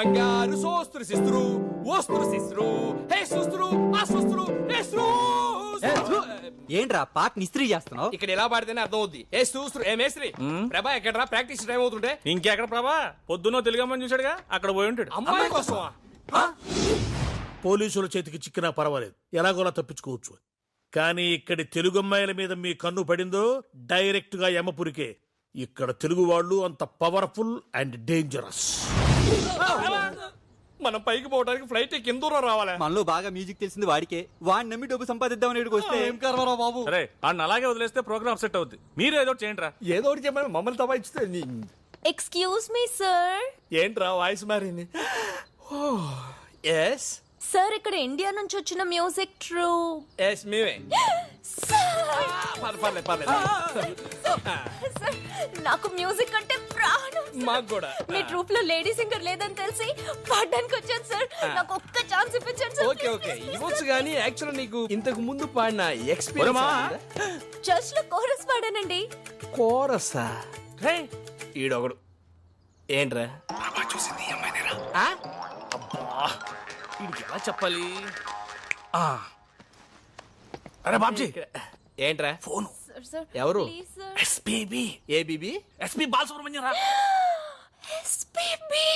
బంగారు సోస్తురు సిస్తురు ఓస్తురు సిస్తురు హే సుస్తురు. ఆ సుస్తురు ఏంట్రా పాట ఇస్త్రీ చేస్తున్నావు? ఇక్కడ ఎలా పాడితేనే అర్థం అవుద్ది ఏ చూస్తురు ఏ మేస్త్రి ప్రభా ఎక్కడ ప్రాక్టీస్ టైం అవుతుంటే. ఇంకెక్కడ ప్రభా? పొద్దున్న తెలుగమ్మని చూశాడుగా అక్కడ పోయి ఉంటాడు. అమ్మాయి కోసమా? పోలీసుల చేతికి చిక్కినా పర్వాలేదు. ఎలాగోలా తప్పించుకోవచ్చు కానీ ఇక్కడి తెలుగు అమ్మాయిల మీద మీ కన్ను పడిందో డైరెక్ట్గా యమపురికే. ఇక్కడ తెలుగు వాళ్ళు అంత పవర్ఫుల్ అండ్ డేంజరస్ మనం పైకి పోవడానికి ఫ్లైట్ కింద దూరం రావాలా? మనలో బాగా మ్యూజిక్ తెలిసింది వాడికే. వాడిని నమ్మి డబ్బు సంపాదిద్దాం ఇక్కడికి వస్తే ఏం కర్మరా బాబు? సరే ఆయన అలాగే వదిలేస్తే ప్రోగ్రామ్ సెట్ అవుద్ది. మీరు ఏదో ఒకటి చేయండి రా ఏదో ఒకటి చెప్పని మమ్మల్ని తబాయిస్తే నీ- ఎక్స్క్యూజ్ మీ సార్ ఏంట్రా వాయిస్ మారింది? ఎస్ సార్ ఇక్కడ ఇండియా నుంచి వచ్చిన మ్యూజిక్ ట్రూ. ఎస్ మేమే. పర్లేదు పర్లేదు పర్లేదు సార్ నాకు మ్యూజిక్ అంటే ప్రాణం. మాకు కూడా. మీ ట్రూప్లో లేడీ సింగర్ లేదని తెలిసి పాడడానికి వచ్చాను సార్. నాకు ఒక్క ఛాన్స్ ఇప్పించండి సార్. Okay okay. ఇవ్వచ్చు కానీ యాక్చువల్ నీకు ఇంతకు ముందు పాడిన. ఎక్స్పీరియన్స్ చర్చ్లో కోరస్ పాడానండి. కోరసా? రే ఈడొకడు. ఏంట్రా? ఆ? వీడికి ఎలా చెప్పాలి? ఆ. అరే బాబ్జీ. ఏంట్రా? ఫోన్. సార్ సార్ ఎవరు? Please sir. ఎస్పీబీ. ఏ బీబీ ఎస్పీ బాలసుబ్రహ్మణ్యం రా. ఎస్పీబీ?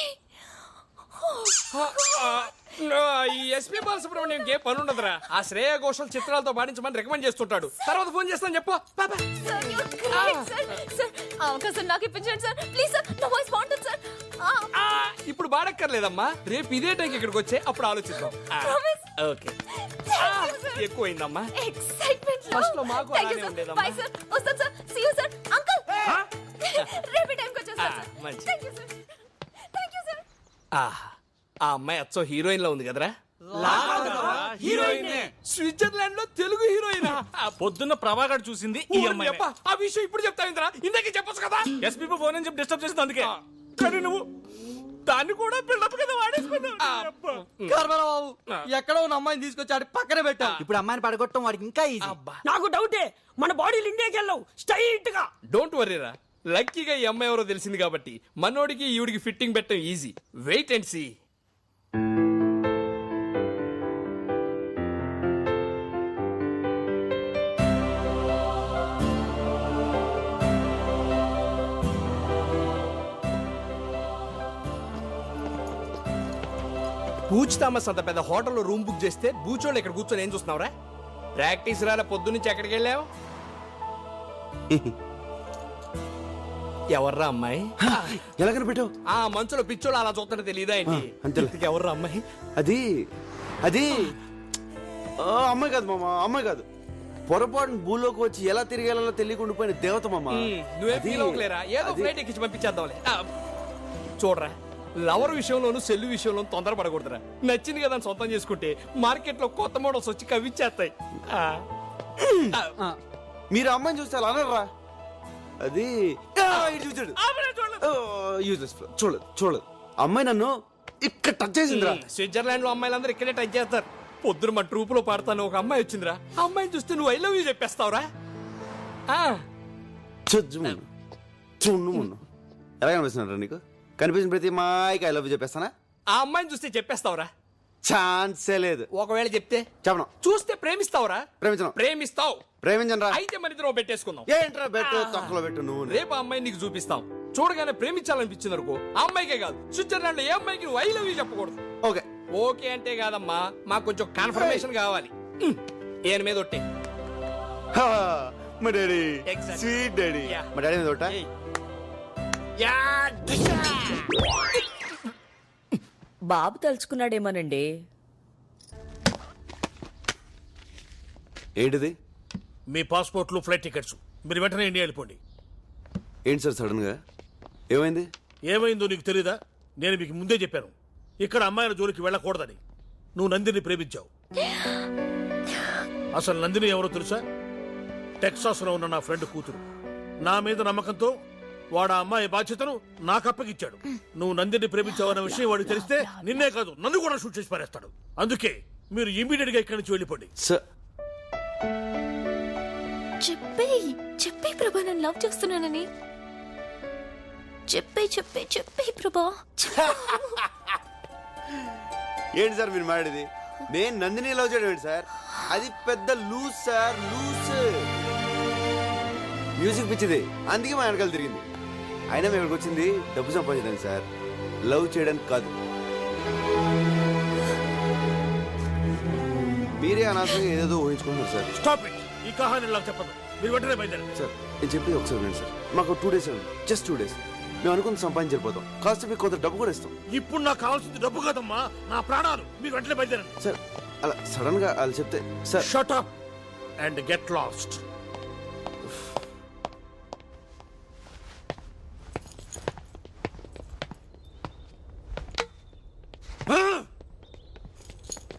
ఈ ఎస్పీ బాలసుబ్రహ్మణ్యం ఏ పని ఉండదురా ఆ శ్రేయ ఘోషల్ చిత్రాలతో పాడించమని రికమెండ్ చేస్తుంటాడు. తర్వాత ఫోన్ చేస్తాను చెప్పు. Sir you great sir sir ఆ. అవకాశం నాకు ఇప్పించండి సార్ ప్లీజ్ సార్ నా వాయిస్ బాగుంటుంది సార్ ఆ, ఇప్పుడు బాడక్కర్లేదమ్మా. రేపు ఇదే టైంకి ఇక్కడికి వచ్చే అప్పుడు ఆలోచిద్దాం. ఆ. ఓకే. ఎక్కువైందమ్మా. ఎక్సైట్మెంట్ First లో మాకు అలానే ఉండేదమ్మా. బై సార్ వస్తాను sir see you sir uncle రేపు వచ్చేస్తాను ఆ, సార్ మంచిది. థాంక్యూ సార్ థాంక్యూ సార్ ఆ ఆ అమ్మాయి అచ్చో హీరోయిన్లో ఉంది కదరా? హీరోయిన్. స్విట్జర్లాండ్లో తెలుగు హీరోయిన్? పొద్దున్న ప్రభాకర్ చూసింది ఈ అమ్మాయి ఆ విషయం ఇప్పుడు చెప్తావింద్రా ఇందాకే చెప్పొచ్చు కదా? ఎస్పీపీ ఫోన్ అని చెప్పి డిస్టర్బ్ చేసింది అందుకే. కానీ నువ్వు దాన్ని కూడా బిల్డప్ కింద వాడేసుకున్నావు. అబ్బా. కర్మరా బాబు ఎక్కడో ఉన్న అమ్మాయిని తీసుకొచ్చాడు పక్కన పెట్టా. ఇప్పుడు అమ్మాయిని పడగొట్టడం వాడికి ఇంకా ఈజీ అబ్బా. నాకు డౌటే మన బాడీలు ఇండియాకి వెళ్ళవు స్ట్రైట్గా డోంట్ వరీరా లక్కీగా ఈ అమ్మాయి ఎవరో తెలిసింది కాబట్టి మనోడికి ఈవిడికి ఫిట్టింగ్ పెట్టడం ఈజీ వెయిట్ అండ్ సీ పూచ్ థామస్ అంత పెద్ద హోటల్లో రూమ్ బుక్ చేస్తే బూచోళ్ళు ఇక్కడ కూర్చొని ఏం చూస్తున్నావురా? ప్రాక్టీస్ రాల పొద్దున్నుంచి ఎక్కడికి వెళ్ళావు? ఎవర్రా అమ్మాయి? ఎలా కనిపెట్టావు? ఆ మంచులో పిచ్చోళ్ళు అలా చూస్తుంటే తెలియదా అంతేలే. ఇంతకీ ఎవర్రా అమ్మాయి? అది అది అమ్మాయి కాదు మామ అమ్మాయి కాదు. పొరపాటున భూలోకి వచ్చి ఎలా తిరిగేలా తెలియకుండా పోయిన దేవత మామ. నువ్వేం ఫీల్ అవ్వలేరా? ఏదో అది- ఫ్లైట్ ఎక్కించి పంపించేద్దాంలే. చూడరా లవర్ విషయంలోను సెల్లు విషయంలోను తొందరపడకూడదురా. నచ్చింది కదా సొంతం చేసుకుంటే మార్కెట్లో కొత్త మోడల్స్ వచ్చి కవిచ్చేస్తాయి మీరు అమ్మాయిని చూస్తే అలా అనరా అది యూజ్లెస్ చూడలేదు. చూడలేదు అమ్మాయి నన్ను ఇక్కడ టచ్ చేసిందిరా. స్విట్జర్లాండ్లో అమ్మాయిలందరూ ఇక్కడే టచ్ చేస్తారు. పొద్దున మా ట్రూప్లో పాడతాను ఒక అమ్మాయి వచ్చిందిరా. ఆ అమ్మాయిని చూస్తే నువ్వు ఐ లవ్ యూ చెప్పేస్తావురా. చూడు మున్ను ఎలా కనిపిస్తున్నారా నీకు? కనిపించిన ప్రతి మాయకి ఐ లవ్ చెప్పేస్తానా? ఆ అమ్మాయిని చూస్తే చెప్పేస్తావురా. ఛాన్సే లేదు. ఒకవేళ చెప్తే చెప్పను. చూస్తే ప్రేమిస్తావురా. ప్రేమించను. ప్రేమిస్తావు. అయితే మన ఇద్దరం పెట్టేసుకుందాం. ఏంట్రా పెట్టు తొక్కలో పెట్టు నువ్వు రేపు ఆ అమ్మాయిని నీకు చూపిస్తాం. చూడగానే ప్రేమించాలనిపించింది అనుకో ఆ అమ్మాయికే కాదు స్విట్జర్లాండ్లో ఏ అమ్మాయికి నువ్వు ఐ లవ్ యూ చెప్పకూడదు. ఓకే. ఓకే అంటే కాదమ్మా మాకు కొంచెం కన్ఫర్మేషన్ కావాలి. ఈయన మీద ఒట్టే. హా, మా daddy. Exactly. Sweet daddy. Yeah. మా డాడీ మీద ఒకటా? యా, దిశా. బాబు తలుచుకున్నాడేమోనండి. ఏంటిది మీ పాస్పోర్ట్లు ఫ్లైట్ టికెట్స్. మీరు వెంటనే ఇండియా వెళ్ళిపోండి. ఏంటి సార్ సడన్గా ఏమైంది? ఏమైందో నీకు తెలీదా? నేను మీకు ముందే చెప్పాను. ఇక్కడ అమ్మాయిల జోలికి వెళ్ళకూడదని. నువ్వు నందిని ప్రేమించావు. అసలు నందిని ఎవరో తెలుసా? టెక్సాస్లో ఉన్న నా ఫ్రెండ్ కూతురు. నా మీద నమ్మకంతో వాడు ఆ అమ్మాయి బాధ్యతను నాకు అప్పగిచ్చాడు నువ్వు నందిని ప్రేమించావన్న విషయం వాడికి తెలిస్తే నిన్నే కాదు నన్ను కూడా షూట్ చేసి పారేస్తాడు. అందుకే మీరు ఇమీడియట్గా ఇక్కడి నుంచి వెళ్ళిపోండి. సార్ చెప్పే చెప్పే ప్రభా నేను లవ్ చేస్తున్నానని. చెప్పే చెప్పే చెప్పే ప్రభా ఏంటి సార్ మీరు మాట్లాడేది? నేను నందిని లవ్ చేయడం ఏంటి సార్? అది పెద్ద లూజ్ సార్ లూజ్ మ్యూజిక్ పిచ్చిది. అందుకే మా వెనకాల తిరిగింది. అయినా మేము ఇక్కడికి వచ్చింది డబ్బు సంపాదించడానికి సార్. లవ్ చేయడానికి కాదు. మీరే అనవసరంగా ఏదేదో ఊహించుకుంటున్నారు సార్. స్టాప్ ఇట్ ఈ కహాని నాకు చెప్పదు మీరు వెంటనే బయలుదేరండి. సార్ నేను చెప్పి ఒకసారి వినండి సార్. మాకు two days just two days. మేము అనుకున్న సంపాదించకపోతాం కాస్త మీకు కొంత డబ్బు కూడా ఇస్తాం. ఇప్పుడు నాకు కావాల్సింది డబ్బు కాదమ్మా నా ప్రాణాలు. మీరు వెంటనే బయలుదేరండి. సార్ అలా సడన్గా అలా చెప్తే sir. Shut up and get lost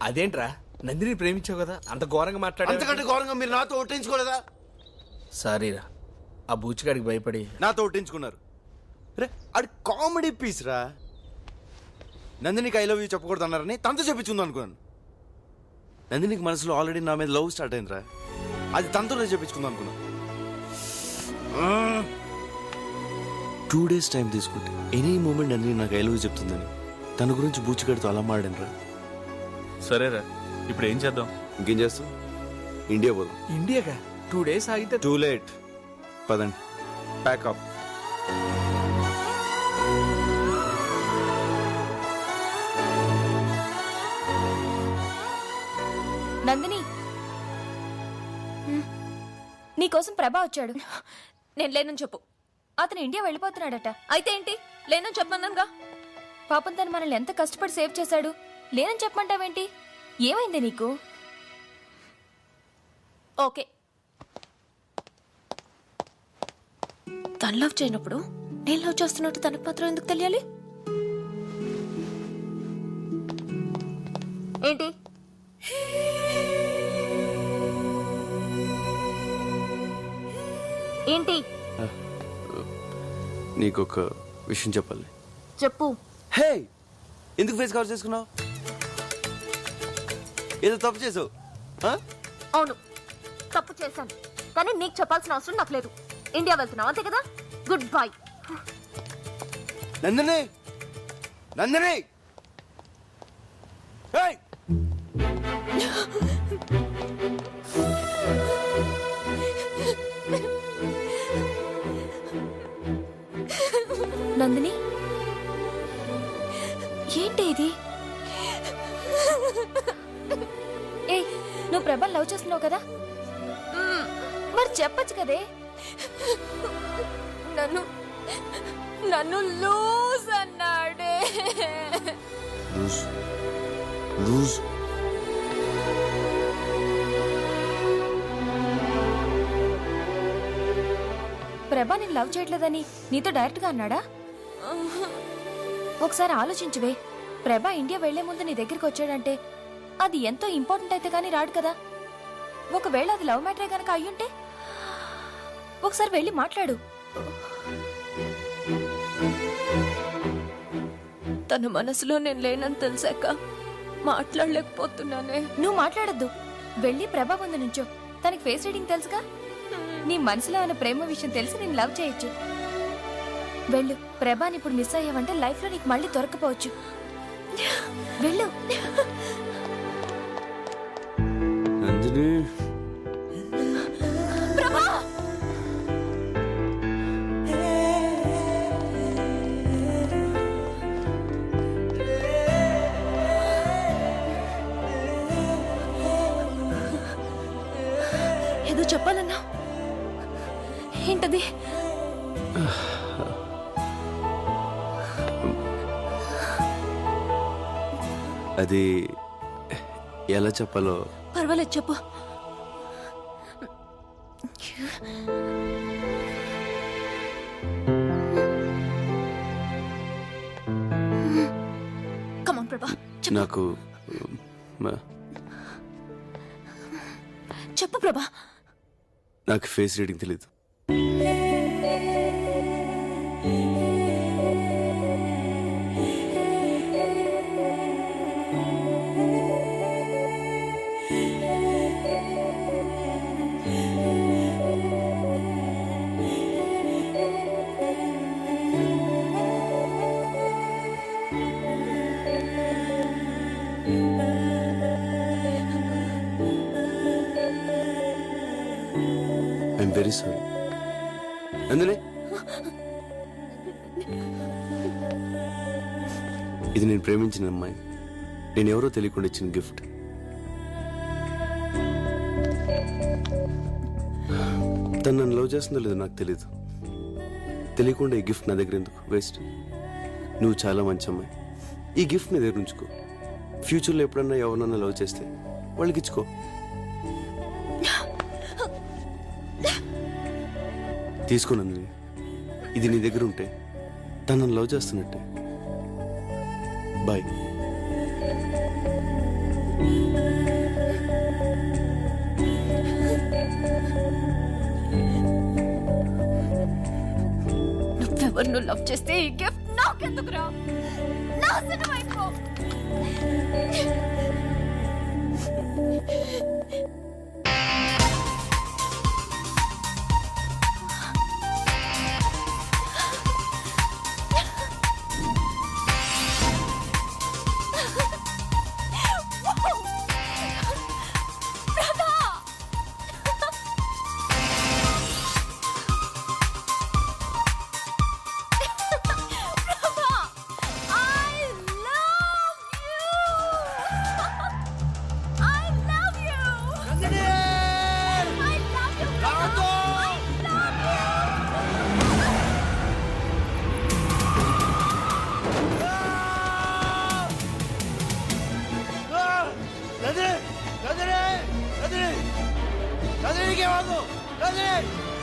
అదేంట్రా? నందిని ప్రేమించావు కదా? అంత ఘోరంగా మాట్లాడా అంతకంటే ఘోరంగా మీరు నాతో ఒట్టించుకోలేదా? సారీరా ఆ బూచిగాడికి భయపడి. నాతో ఒట్టించుకున్నారు. రే అది కామెడీ పీస్ రా. నందినికి ఐ లవ్ యూ చెప్పకూడదు అన్నారని తనతో చెప్పించుంది అనుకున్నాను. నందినికి మనసులో ఆల్రెడీ నా మీద లవ్ స్టార్ట్ అయిందిరా. అది తనతోనే చెప్పించుకుందాం అనుకున్నాను. టూ డేస్ టైం తీసుకుంటే ఎనీ మూమెంట్ నందిని నాకు ఐ లవ్ యూ చెప్తుందని తన గురించి బూచిగడితో అలా మాడాను రా సరేరా. ఇప్పుడు ఏం చేద్దాం? ఇంకేం చేస్తాం? ఇండియా పోదాం. ఇండియాగా టూ డేస్ ఆగితే టూ లేట్. పదండి. Pack up Nandini. నీకోసం ప్రభా వచ్చాడు. నేను లేనని చెప్పు. అతను ఇండియా వెళ్ళిపోతున్నాడట. అయితే ఏంటి? లేనని చెప్పమన్నానుగా. పాపం తను మనల్ని ఎంత కష్టపడి సేవ్ చేశాడు. లేనని చెప్పమంటావేంటి? ఏమైంది నీకు? ఓకే. తను లవ్ చేయనప్పుడు నేను లవ్ చేస్తున్నట్టు తనకు మాత్రం ఎందుకు తెలియాలి? ఏంటి? ఏంటి? నీకు ఒక విషయం చెప్పాలి. చెప్పు. హే! ఎందుకు ఫేస్ కవర్ చేసుకున్నావు? ఏదో తప్పు చేసావు? అవును. తప్పు చేశాను. కానీ నీకు చెప్పాల్సిన అవసరం నాకు లేదు. ఇండియా వెళ్తున్నావు అంతే కదా? Good bye Nandini! నందిని! ఏయ్! ప్రభల్ లవ్ చేస్తున్నావు కదా? మరి చెప్పొచ్చు కదే. నన్ను నన్ను లూజ్ అన్నాడే. Loose loose. ప్రభా నేను లవ్ చేయట్లేదని నీతో డైరెక్ట్గా అన్నాడా ఒకసారి ఆలోచించువే. ప్రభా ఇండియా వెళ్ళే ముందు నీ దగ్గరికి వచ్చాడంటే అది ఎంతో ఇంపార్టెంట్ అయితే కానీ రాడు కదా. ఒకవేళ అది లవ్ మ్యాటరే కనుక అయ్యుంటే ఒకసారి వెళ్ళి మాట్లాడు. తన మనసులో నేను లేనని తెలిసాక మాట్లాడలేకపోతున్నానే. నువ్వు మాట్లాడద్దు. వెళ్ళి ప్రభా ముందు నుంచో. తనకి ఫేస్ రీడింగ్ తెలుసుగా? నీ మనసులో ఉన్న ప్రేమ విషయం తెలిసి నేను లవ్ చేయొచ్చు. వెళ్ళు. ప్రభాని ఇప్పుడు మిస్ అయ్యావంటే లైఫ్లో నీకు మళ్ళీ దొరకపోవచ్చు. వెళ్ళు. ప్రభా! ఏదో చెప్పాలన్నా. ఏంటది? అది ఎలా చెప్పాలో పర్వాలేదు చెప్పు. కమాన్ ప్రభా నాకు చెప్పు ప్రభా నాకు ఫేస్ రీడింగ్ తెలీదు. Very sorry. నందిని? ఇది నేను ప్రేమించిన అమ్మాయి. నేను ఎవరో తెలియకుండా ఇచ్చిన గిఫ్ట్. తను నన్ను లవ్ చేస్తుందో లేదో నాకు తెలియదు తెలియకుండా ఈ గిఫ్ట్ నా దగ్గర ఎందుకు? వేస్ట్. నువ్వు చాలా మంచి అమ్మాయి. ఈ గిఫ్ట్ నీ దగ్గర ఉంచుకో. ఫ్యూచర్లో ఎప్పుడన్నా ఎవరినన్నా లవ్ చేస్తే వాళ్ళకి ఇచ్చుకో. తీసుకో ఇది నీ దగ్గర ఉంటే తను లవ్ చేస్తున్నట్టే. బాయ్. నువ్వెవరు లవ్ చేస్తే ఈ గిఫ్ట్ నాకెందుకురా? నాశనం అయిపో. Chicago! Dale!